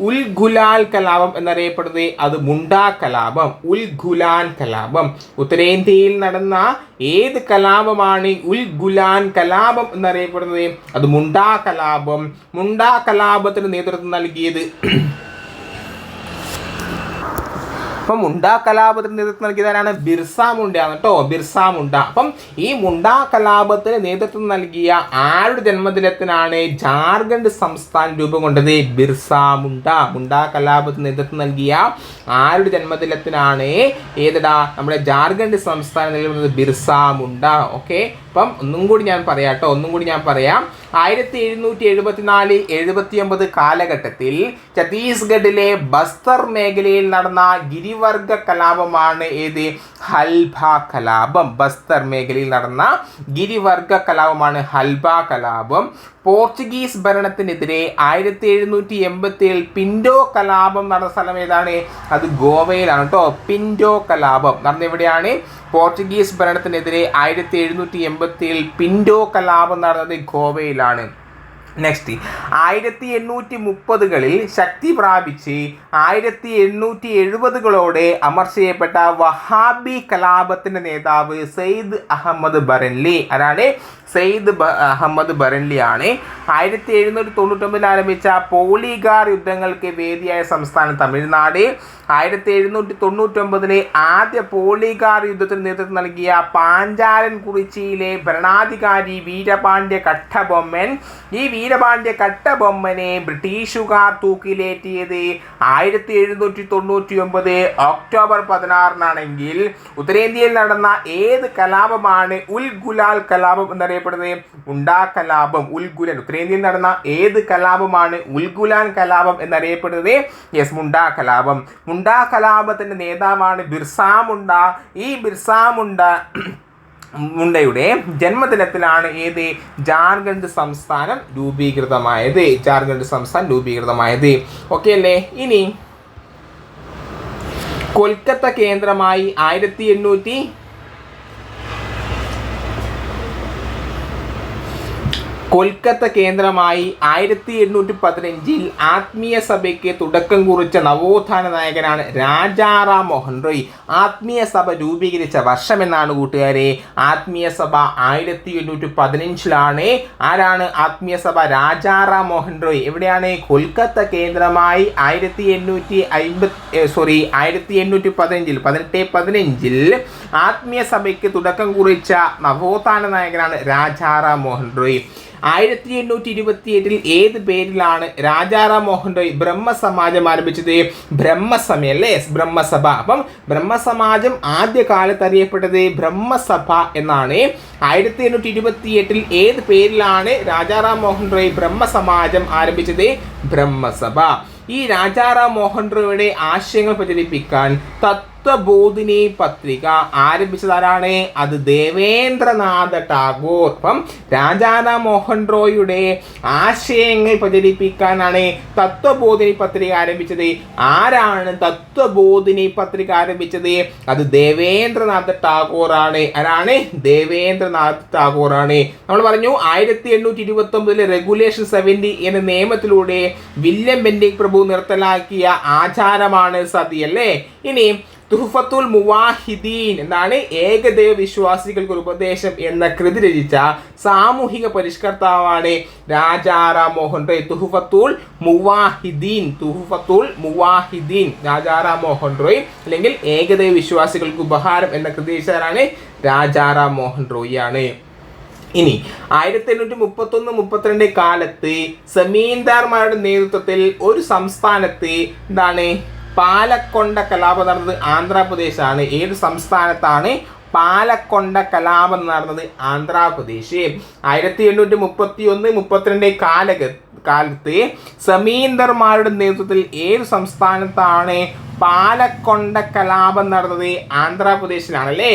ഉൽഗുലാൽ കലാപം എന്നറിയപ്പെടുന്നത് അത് മുണ്ടാ കലാപം ഉൽഗുലാൻ കലാപം. ഉത്തരേന്ത്യയിൽ നടന്ന ഏത് കലാപമാണ് ഉൽഗുലാൻ കലാപം എന്നറിയപ്പെടുന്നത്? അത് മുണ്ടാ കലാപം. മുണ്ടാ കലാപത്തിന് നേതൃത്വം നൽകിയത് അപ്പം മുണ്ടാ കലാപത്തിന് നേതൃത്വം നൽകിയതാരാണ്? ബിർസ മുണ്ടയാണ് കേട്ടോ ബിർസ മുണ്ട. അപ്പം ഈ മുണ്ടാ കലാപത്തിന് നേതൃത്വം നൽകിയ ആരുടെ ജന്മദിനത്തിനാണ് ജാർഖണ്ഡ് സംസ്ഥാനം രൂപം കൊണ്ടത്? ബിർസ മുണ്ട. മുണ്ടാ കലാപത്തിന് നേതൃത്വം നൽകിയ ആരുടെ ജന്മദിനത്തിനാണ് ഏതടാ നമ്മുടെ ജാർഖണ്ഡ് സംസ്ഥാനം നിലവിലുന്നത് ബിർസ മുണ്ട. ഓക്കെ? അപ്പം ഒന്നും കൂടി ഞാൻ പറയാം കേട്ടോ ഒന്നും കൂടി ഞാൻ പറയാം. ആയിരത്തി എഴുന്നൂറ്റി എഴുപത്തിനാല് എഴുപത്തി ഒമ്പത് കാലഘട്ടത്തിൽ ഛത്തീസ്ഗഡിലെ ബസ്തർ മേഖലയിൽ നടന്ന ഗിരിവർഗ കലാപമാണ് ഏത്? ഹൽബ കലാപം. ബസ്തർ മേഖലയിൽ നടന്ന ഗിരിവർഗ കലാപമാണ് ഹൽബ കലാപം. പോർച്ചുഗീസ് ഭരണത്തിനെതിരെ ആയിരത്തി എഴുന്നൂറ്റി എൺപത്തി ഏഴിൽ പിൻഡോ കലാപം നടന്ന സ്ഥലം ഏതാണ്? അത് ഗോവയിലാണ് കേട്ടോ പിൻഡോ കലാപം നടന്ന എവിടെയാണ്? പോർച്ചുഗീസ് ഭരണത്തിനെതിരെ ആയിരത്തി എഴുന്നൂറ്റി എൺപത്തി ഏഴിൽ പിൻഡോ കലാപം നടന്നത് ഗോവയിലാണ്. നെക്സ്റ്റ് ആയിരത്തി എണ്ണൂറ്റി മുപ്പതുകളിൽ ശക്തി പ്രാപിച്ച് ആയിരത്തി എണ്ണൂറ്റി എഴുപതുകളോടെ അമർ ചെയ്യപ്പെട്ട വഹാബി കലാപത്തിന്റെ നേതാവ് സെയ്ദ് അഹമ്മദ് ബറൻലി അതാണ് സെയ്ദ് അഹമ്മദ് ബറൻലി ആണ് ആയിരത്തി എഴുന്നൂറ്റി തൊണ്ണൂറ്റൊമ്പതിൽ ആരംഭിച്ച പോളിഗാർ യുദ്ധങ്ങൾക്ക് വേദിയായ സംസ്ഥാനം തമിഴ്നാട്. ആയിരത്തി എഴുന്നൂറ്റി തൊണ്ണൂറ്റൊമ്പതിലെ ആദ്യ പോളിഗാർ യുദ്ധത്തിന് നേതൃത്വം നൽകിയ പാഞ്ചാലൻ കുറിച്ചിയിലെ ഭരണാധികാരി വീരപാണ്ഡ്യ കട്ടബൊമ്മൻ ഈ വീരപാണ്ഡ്യ കട്ടബൊമ്മനെ ബ്രിട്ടീഷുകാർ തൂക്കിലേറ്റിയത് ആയിരത്തി എഴുന്നൂറ്റി തൊണ്ണൂറ്റി ഒമ്പത് ഒക്ടോബർ പതിനാറിനാണെങ്കിൽ ഉത്തരേന്ത്യയിൽ നടന്ന ഏത് കലാപമാണ് ഉൽ ഗുലാൽ കലാപം എന്നറിയപ്പെടുന്നത്? ഉണ്ടാ കലാപം ഉൽഗുലൻ ഉത്തരേന്ത്യയിൽ നടന്ന ഏത് കലാപമാണ് ഉൽഗുലാൻ കലാപം എന്നറിയപ്പെടുന്നത്? യെസ് മുണ്ടാ കലാപം. മുണ്ടാ കലാപത്തിന്റെ നേതാവാണ് ബിർസാ മുണ്ട. ഈ ബിർസാ മുണ്ട മുണ്ടയുടെ ജന്മദിനത്തിലാണ് ഏത്? ജാർഖണ്ഡ് സംസ്ഥാനം രൂപീകൃതമായത്. ജാർഖണ്ഡ് സംസ്ഥാനം രൂപീകൃതമായത്. ഓക്കെ അല്ലേ? ഇനി കൊൽക്കത്ത കേന്ദ്രമായി ആയിരത്തി എണ്ണൂറ്റി കൊൽക്കത്ത കേന്ദ്രമായി ആയിരത്തി എണ്ണൂറ്റി പതിനഞ്ചിൽ ആത്മീയ സഭയ്ക്ക് തുടക്കം കുറിച്ച നവോത്ഥാന നായകനാണ് രാജാറാം മോഹൻ റോയ്. ആത്മീയ സഭ രൂപീകരിച്ച വർഷം എന്നാണ് കൂട്ടുകാരെ. ആത്മീയ സഭ ആയിരത്തി എണ്ണൂറ്റി പതിനഞ്ചിലാണ് ആരാണ് ആത്മീയ സഭ രാജാറാം മോഹൻ റോയ്? എവിടെയാണ് കൊൽക്കത്ത കേന്ദ്രമായി ആയിരത്തി എണ്ണൂറ്റി അമ്പത് സോറി ആയിരത്തി എണ്ണൂറ്റി പതിനഞ്ചിൽ പതിനെട്ട് പതിനഞ്ചിൽ ആത്മീയ സഭയ്ക്ക് തുടക്കം കുറിച്ച നവോത്ഥാന നായകനാണ് രാജാറാം മോഹൻ റോയ്. ആയിരത്തി എണ്ണൂറ്റി ഇരുപത്തി എട്ടിൽ ഏത് പേരിലാണ് രാജാറാം മോഹൻ റോയ് ബ്രഹ്മസമാജം ആരംഭിച്ചത്? ബ്രഹ്മസമയം അല്ലേ? ബ്രഹ്മസഭ. അപ്പം ബ്രഹ്മസമാജം ആദ്യ കാലത്ത് അറിയപ്പെട്ടത് ബ്രഹ്മസഭ എന്നാണ്. ആയിരത്തി എണ്ണൂറ്റി ഇരുപത്തി എട്ടിൽ ഏത് പേരിലാണ് രാജാറാം മോഹൻ റോയ് ബ്രഹ്മസമാജം ആരംഭിച്ചത്? ബ്രഹ്മസഭ. ഈ രാജാറാം മോഹൻ റോയുടെ ആശയങ്ങൾ പ്രചരിപ്പിക്കാൻ തത്വബോധിനി പത്രിക ആരംഭിച്ചതാരാണ്? അത് ദേവേന്ദ്രനാഥ ടാഗോർ. അപ്പം രാജാറാം മോഹൻ റോയുടെ ആശയങ്ങൾ പ്രചരിപ്പിക്കാനാണ് തത്വബോധിനി പത്രിക ആരംഭിച്ചത്. ആരാണ് തത്വബോധിനി പത്രിക ആരംഭിച്ചത്? അത് ദേവേന്ദ്രനാഥ ടാഗോർ ആണ് ആരാണ്? ദേവേന്ദ്രനാഥ് ടാഗോർ ആണ് നമ്മൾ പറഞ്ഞു ആയിരത്തി എണ്ണൂറ്റി ഇരുപത്തി ഒമ്പതിലെ റെഗുലേഷൻ സെവന്റി എന്ന നിയമത്തിലൂടെ വില്യം ബെൻഡിക് പ്രഭു നിർത്തലാക്കിയ ആചാരമാണ് സതി അല്ലേ? ഇനി തുഹഫത്തുൽ മുവാഹിദീൻ എന്നാണ് ഏകദൈവ വിശ്വാസികൾക്ക് ഒരു ഉപദേശം എന്ന കൃതി രചിച്ച സാമൂഹിക പരിഷ്കർത്താവാണ് രാജാറാം മോഹൻ റോയ് തുഹഫത്തുൽ മുവാഹിദീൻ. തുഹഫത്തുൽ മുവാഹിദീൻ. രാജാറാം മോഹൻ റോയ് അല്ലെങ്കിൽ ഏകദൈവ വിശ്വാസികൾക്ക് ഉപഹാരം എന്ന കൃതി രചിച്ചവരാണ് രാജാറാം മോഹൻ റോയ് ആണ്. ഇനി ആയിരത്തി എണ്ണൂറ്റി മുപ്പത്തൊന്ന് മുപ്പത്തിരണ്ട് കാലത്ത് സമീന്ദാർമാരുടെ നേതൃത്വത്തിൽ ഒരു സംസ്ഥാനത്ത് എന്താണ് പാലക്കൊണ്ട കലാപം നടന്നത് ആന്ധ്രാപ്രദേശാണ്. ഏത് സംസ്ഥാനത്താണ് പാലക്കൊണ്ട കലാപം നടന്നത് ആന്ധ്രാപ്രദേശ്? ആയിരത്തി എണ്ണൂറ്റി മുപ്പത്തി ഒന്ന് മുപ്പത്തിരണ്ട് കാലക കാലത്ത് സമീന്ദർമാരുടെ നേതൃത്വത്തിൽ ഏത് സംസ്ഥാനത്താണ് പാലക്കൊണ്ട കലാപം നടന്നത് ആന്ധ്രാപ്രദേശിലാണ് അല്ലേ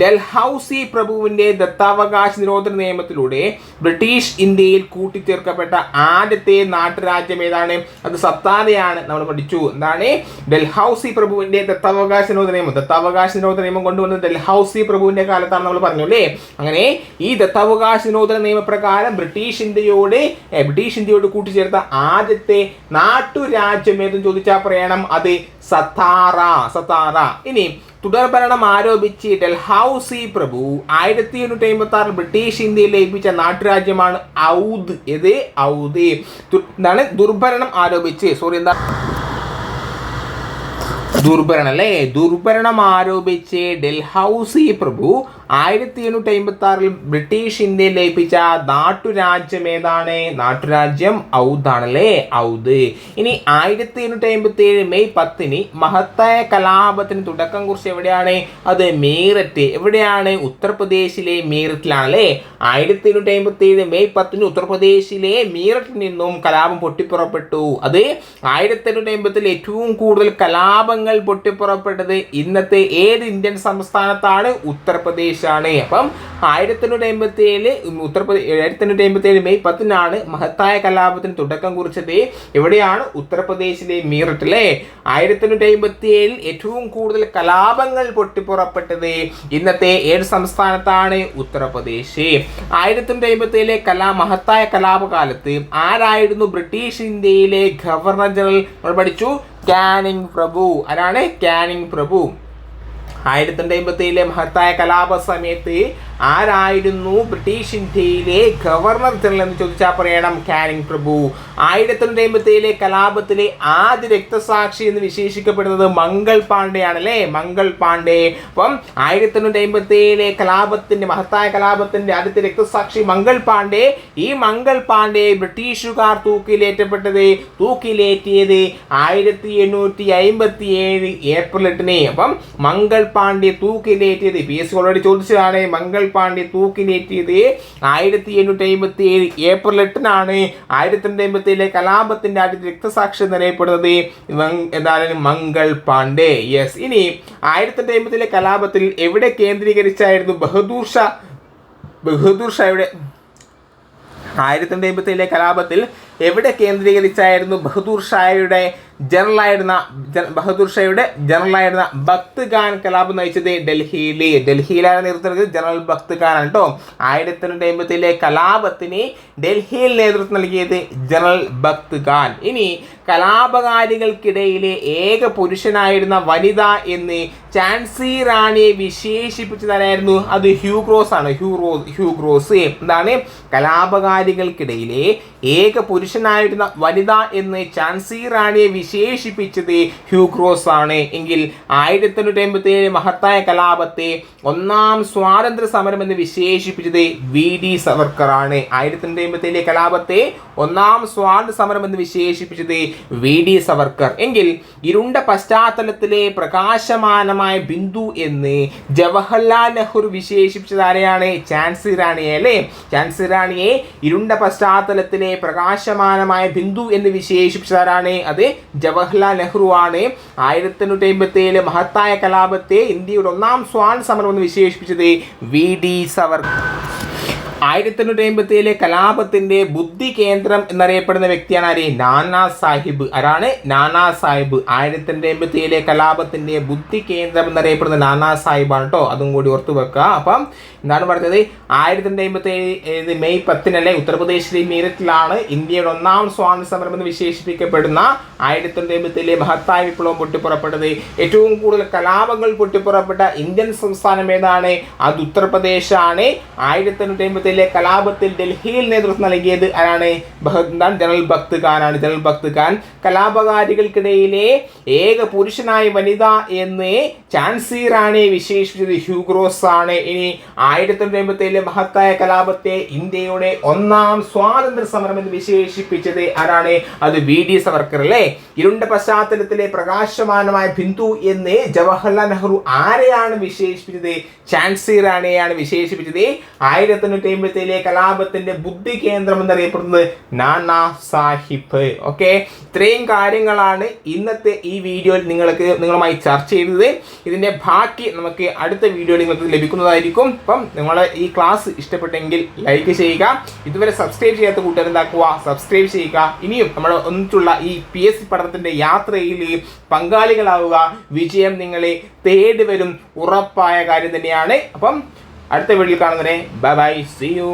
ഡൽഹൌസി പ്രഭുവിന്റെ ദത്താവകാശ നിരോധന നിയമത്തിലൂടെ ബ്രിട്ടീഷ് ഇന്ത്യയിൽ കൂട്ടിച്ചേർക്കപ്പെട്ട ആദ്യത്തെ നാട്ടുരാജ്യം ഏതാണ്? അത് സത്താരയാണ് നമ്മൾ പഠിച്ചു. എന്താണ്? ഡൽഹൌസി പ്രഭുവിന്റെ ദത്താവകാശ നിരോധന നിയമം. ദത്താവകാശ നിരോധന നിയമം കൊണ്ടുവന്നത് ഡൽഹൌസി പ്രഭുവിന്റെ കാലത്താണ് നമ്മൾ പറഞ്ഞു അല്ലേ? അങ്ങനെ ഈ ദത്താവകാശ നിരോധന നിയമപ്രകാരം ബ്രിട്ടീഷ് ഇന്ത്യയോട് ബ്രിട്ടീഷ് ഇന്ത്യയോട് കൂട്ടിച്ചേർത്ത ആദ്യത്തെ നാട്ടുരാജ്യം ഏതെന്ന് ചോദിച്ചാൽ പറയണം. അത് സത്താറ സത്താറ ഇനി തുടർഭരണം ആരോപിച്ച് ഡൽഹൌസി പ്രഭു ആയിരത്തി എണ്ണൂറ്റി അമ്പത്തി ആറിൽ ബ്രിട്ടീഷ് ഇന്ത്യയിൽ ലയിപ്പിച്ച നാട്ടുരാജ്യമാണ് ഔദ്. ഏത്? ഔദ്. എന്താണ് ദുർഭരണം ആരോപിച്ച്. സോറി എന്താ? ദുർഭരണം അല്ലേ ദുർഭരണം ആരോപിച്ച് ഡൽഹൌസി പ്രഭു ആയിരത്തി എണ്ണൂറ്റി അമ്പത്തി ആറിൽ ബ്രിട്ടീഷ് ഇന്ത്യയിൽ ലയിപ്പിച്ച നാട്ടുരാജ്യം ഏതാണ് നാട്ടുരാജ്യം ഔദാണല്ലേ? ഔദ്. ഇനി ആയിരത്തി എണ്ണൂറ്റി അമ്പത്തി ഏഴ് മെയ് പത്തിന് മഹത്തായ കലാപത്തിന് തുടക്കം കുറിച്ച് എവിടെയാണ്? അത് മീററ്റ്. എവിടെയാണ്? ഉത്തർപ്രദേശിലെ മീററ്റിലാണ് അല്ലേ ആയിരത്തി എണ്ണൂറ്റി അമ്പത്തി ഏഴ് മെയ് പത്തിന് ഉത്തർപ്രദേശിലെ മീററ്റിൽ നിന്നും കലാപം പൊട്ടിപ്പുറപ്പെട്ടു. അത് ആയിരത്തി എണ്ണൂറ്റി അമ്പത്തിൽ ഏറ്റവും കൂടുതൽ കലാപങ്ങൾ പൊട്ടിപ്പുറപ്പെട്ടത് ഇന്നത്തെ ഏത് ഇന്ത്യൻ സംസ്ഥാനത്താണ്? ഉത്തർപ്രദേശ് ആണ് അപ്പം ആയിരത്തി എണ്ണൂറ്റി അമ്പത്തി ഏഴ് ഉത്തർപ്രദേശ് ആയിരത്തി എണ്ണൂറ്റി അമ്പത്തി ഏഴ് മെയ് പത്തിനാണ് മഹത്തായ കലാപത്തിന് തുടക്കം കുറിച്ചത്. എവിടെയാണ്? ഉത്തർപ്രദേശിലെ മീററ്റിലെ ആയിരത്തി എണ്ണൂറ്റി അമ്പത്തി ഏഴിൽ ഏറ്റവും കൂടുതൽ കലാപങ്ങൾ പൊട്ടിപ്പുറപ്പെട്ടത് ഇന്നത്തെ ഏത് സംസ്ഥാനത്താണ്? ഉത്തർപ്രദേശ്. ആയിരത്തി തൊണ്ണൂറ്റി അമ്പത്തി ഏഴിലെ കലാ മഹത്തായ കലാപകാലത്ത് ആരായിരുന്നു ബ്രിട്ടീഷ് ഇന്ത്യയിലെ ഗവർണർ ജനറൽ? നമ്മൾ പഠിച്ചു. കാനിങ് പ്രഭു. ആരാണ്? കാനിങ് പ്രഭു. ആയിരത്തി തൊള്ളായിരത്തി അമ്പത്തി ഏഴിലെ മഹത്തായ കലാപ സമയത്ത് ആരായിരുന്നു ബ്രിട്ടീഷ് ഇന്ത്യയിലെ ഗവർണർ ജനറൽ എന്ന് ചോദിച്ചാൽ പറയണം കാനിങ് പ്രഭു. ആയിരത്തി തൊള്ളായിരത്തി അമ്പത്തിയിലെ കലാപത്തിലെ ആദ്യ രക്തസാക്ഷി എന്ന് വിശേഷിക്കപ്പെടുന്നത് മംഗൾ പാണ്ഡെ അല്ലേ മംഗൾ പാണ്ഡെ. അപ്പം ആയിരത്തി തൊള്ളായിരത്തി അമ്പത്തിയിലെ കലാപത്തിന്റെ മഹത്തായ കലാപത്തിന്റെ ആദ്യത്തെ രക്തസാക്ഷി മംഗൾ പാണ്ഡെ. ഈ മംഗൾ പാണ്ഡെ ബ്രിട്ടീഷുകാർ തൂക്കിലേറ്റപ്പെട്ടത് തൂക്കിലേറ്റിയത് ആയിരത്തി എണ്ണൂറ്റി അമ്പത്തി ഏഴ് ഏപ്രിൽ എട്ടിന്. അപ്പം മംഗൾ പാണ്ഡെ തൂക്കിലേറ്റിയത് പി എസ് ഓൾറെഡി ചോദിച്ചതാണ്. മംഗൾ പാണ്ഡെ തൂക്കിലേറ്റിയത് ആയിരത്തി എണ്ണൂറ്റി അമ്പത്തി ഏഴ് ഏപ്രിൽ എട്ടിനാണ്. ആയിരത്തി എണ്ണൂറ്റി അമ്പത്തി ഏഴിലെ കലാപത്തിന്റെ ആദ്യ രക്തസാക്ഷി എന്നറിയപ്പെടുന്നത് എന്താണ് മംഗൾ പാണ്ഡെ യെസ് ഇനി ആയിരത്തി എണ്ണൂറ്റി അമ്പത്തിലെ കലാപത്തിൽ എവിടെ കേന്ദ്രീകരിച്ചായിരുന്നു ബഹദൂർഷ ഷാ? ബഹദൂർ ഷായുടെ ആയിരത്തി എണ്ണൂറ്റി അമ്പത്തി ഏഴിലെ കലാപത്തിൽ എവിടെ കേന്ദ്രീകരിച്ചായിരുന്നു ബഹദൂർ ഷായുടെ ജനറലായിരുന്ന ബഹദൂർ ഷായുടെ ജനറലായിരുന്ന ഭക്ത് ഖാൻ കലാപം നയിച്ചത് ഡൽഹിയിൽ ഡൽഹിയിലാണ് നേതൃത്വം ജനറൽ ഭക്ത് ഖാൻ ആണ് കേട്ടോ. ആയിരത്തി തൊണ്ണൂറ്റി അമ്പത്തിലെ കലാപത്തിന് ഡൽഹിയിൽ നേതൃത്വം നൽകിയത് ജനറൽ ഭക്ത് ഖാൻ. ഇനി കലാപകാരികൾക്കിടയിലെ ഏക പുരുഷനായിരുന്ന വനിത എന്ന് ചാൻസി റാണിയെ വിശേഷിപ്പിച്ചതായിരുന്നു അത് ഹ്യൂഗ്രോസ് ആണ്. ഹ്യൂറോ ഹ്യൂഗ്രോസ് എന്താണ്? കലാപകാരികൾക്കിടയിലെ ഏക പുരുഷനായിരുന്ന വനിത എന്ന് ചാൻസി റാണിയെ വിശേഷിപ്പിച്ചത് ഹ്യൂക്രോസ് ആണ്. എങ്കിൽ ആയിരത്തി തൊണ്ണൂറ്റി അമ്പത്തി ഏഴ് മഹത്തായ കലാപത്തെ ഒന്നാം സ്വാതന്ത്ര്യ സമരം എന്ന് വിശേഷിപ്പിച്ചത് വി ഡി സവർക്കർ ആണ്. ആയിരത്തി തൊണ്ണൂറ്റി അമ്പത്തി ഏഴിലെ കലാപത്തെ ഒന്നാം സ്വാതന്ത്ര്യ സമരം എന്ന് വിശേഷിപ്പിച്ചത് വി ഡി സവർക്കർ. എങ്കിൽ ഇരുണ്ട പശ്ചാത്തലത്തിലെ പ്രകാശമാനമായ ബിന്ദു എന്ന് ജവഹർലാൽ നെഹ്റു വിശേഷിപ്പിച്ചത് ആരെയാണ്? ചാൻസി റാണിയെ അല്ലേ? ചാൻസി റാണിയെ ഇരുണ്ട പശ്ചാത്തലത്തിലെ പ്രകാശമാനമായ ബിന്ദു എന്ന് വിശേഷിപ്പിച്ചതാരാണ് അത് ജവഹർലാൽ നെഹ്റു ആണ് ആയിരത്തി എണ്ണൂറ്റി അമ്പത്തി ഏഴിലെ മഹത്തായ കലാപത്തെ ഇന്ത്യയുടെ ഒന്നാം സ്വാതന്ത്ര്യ സമരം എന്ന് വിശേഷിപ്പിച്ചത് വി ഡി സവർക്കർ. ആയിരത്തി എണ്ണൂറ്റി അമ്പത്തി ഏഴിലെ കലാപത്തിന്റെ ബുദ്ധി കേന്ദ്രം എന്നറിയപ്പെടുന്ന വ്യക്തിയാണ് ആര്? നാനാ സാഹിബ്. ആരാണ്? നാനാ സാഹിബ്. ആയിരത്തി എണ്ണൂറ്റി അമ്പത്തി ഏഴിലെ കലാപത്തിന്റെ ബുദ്ധി കേന്ദ്രം എന്നറിയപ്പെടുന്ന നാനാ സാഹിബാണ് കേട്ടോ അതും കൂടി ഓർത്തു വെക്കുക. അപ്പം എന്താണ് പറഞ്ഞത്? ആയിരത്തി എണ്ണൂറ്റി അമ്പത്തി ഏഴ് മെയ് പത്തിനല്ലേ ഉത്തർപ്രദേശിലെ മീററ്റിലാണ് ഇന്ത്യയുടെ ഒന്നാം സ്വാതന്ത്ര്യ സമരം എന്ന് വിശേഷിപ്പിക്കപ്പെടുന്ന ആയിരത്തി തൊണ്ണൂറ്റി അമ്പത്തി ഏഴിലെ മഹത്തായ വിപ്ലവം പൊട്ടിപ്പുറപ്പെട്ടത്. ഏറ്റവും കൂടുതൽ കലാപങ്ങൾ പൊട്ടിപ്പുറപ്പെട്ട ഇന്ത്യൻ സംസ്ഥാനം ഏതാണ്? അത് ഉത്തർപ്രദേശാണ്. ആയിരത്തി തൊണ്ണൂറ്റി ഏഴിലെ കലാപത്തിൽ ഡൽഹിയിൽ നേതൃത്വം നൽകിയത് ആരാണ്? ബഹ- എന്താണ് ജനറൽ ഭക്ത് ഖാനാണ് ജനറൽ ഭക്ത് ഖാൻ കലാപകാരികൾക്കിടയിലെ ഏക പുരുഷനായ വനിത എന്ന് ചാൻസി റാണെ വിശേഷിപ്പിച്ചത് ഹ്യൂഗ്രോസ് ആണ്. ഇനി ആയിരത്തി തൊള്ളായിരത്തി അമ്പത്തി ഏഴിലെ മഹത്തായ കലാപത്തെ ഇന്ത്യയുടെ ഒന്നാം സ്വാതന്ത്ര്യ സമരം എന്ന് വിശേഷിപ്പിച്ചത് ആരാണ്? അത് വി ഡി സവർക്കർ അല്ലേ? ഇരുണ്ട പശ്ചാത്തലത്തിലെ പ്രകാശമാനമായ ബിന്ദു എന്ന് ജവഹർലാൽ നെഹ്റു ആരെയാണ് വിശേഷിപ്പിച്ചത്? ചാൻസി റാണെയാണ് വിശേഷിപ്പിച്ചത്. ആയിരത്തി ഏഴിലെ കലാപത്തിന്റെ ബുദ്ധി കേന്ദ്രം എന്നറിയപ്പെടുന്നത് നാനാ സാഹിബ്. ഓക്കെ ഇത്രയും കാര്യങ്ങളാണ് ഇന്നത്തെ ഈ വീഡിയോയിൽ നിങ്ങൾക്ക് നിങ്ങളുമായി ചർച്ച ചെയ്തത്. ഇതിന്റെ ബാക്കി നമുക്ക് അടുത്ത വീഡിയോ നിങ്ങൾക്ക് ലഭിക്കുന്നതായിരിക്കും. അപ്പം നിങ്ങളെ ഈ ക്ലാസ് ഇഷ്ടപ്പെട്ടെങ്കിൽ ലൈക്ക് ചെയ്യുക. ഇതുവരെ സബ്സ്ക്രൈബ് ചെയ്യാത്ത കൂട്ടുകാർ എന്താക്കുക? സബ്സ്ക്രൈബ് ചെയ്യുക. ഇനിയും നമ്മുടെ ഒന്നിച്ചുള്ള ഈ പി എസ് സി യാത്രയിൽ പങ്കാളികളാവുക. വിജയം നിങ്ങളെ തേടി വരും ഉറപ്പായ കാര്യം തന്നെയാണ്. അപ്പം അടുത്ത വീഡിയോയിൽ കാണുന്നതിനെ ബൈ ബൈ സി യു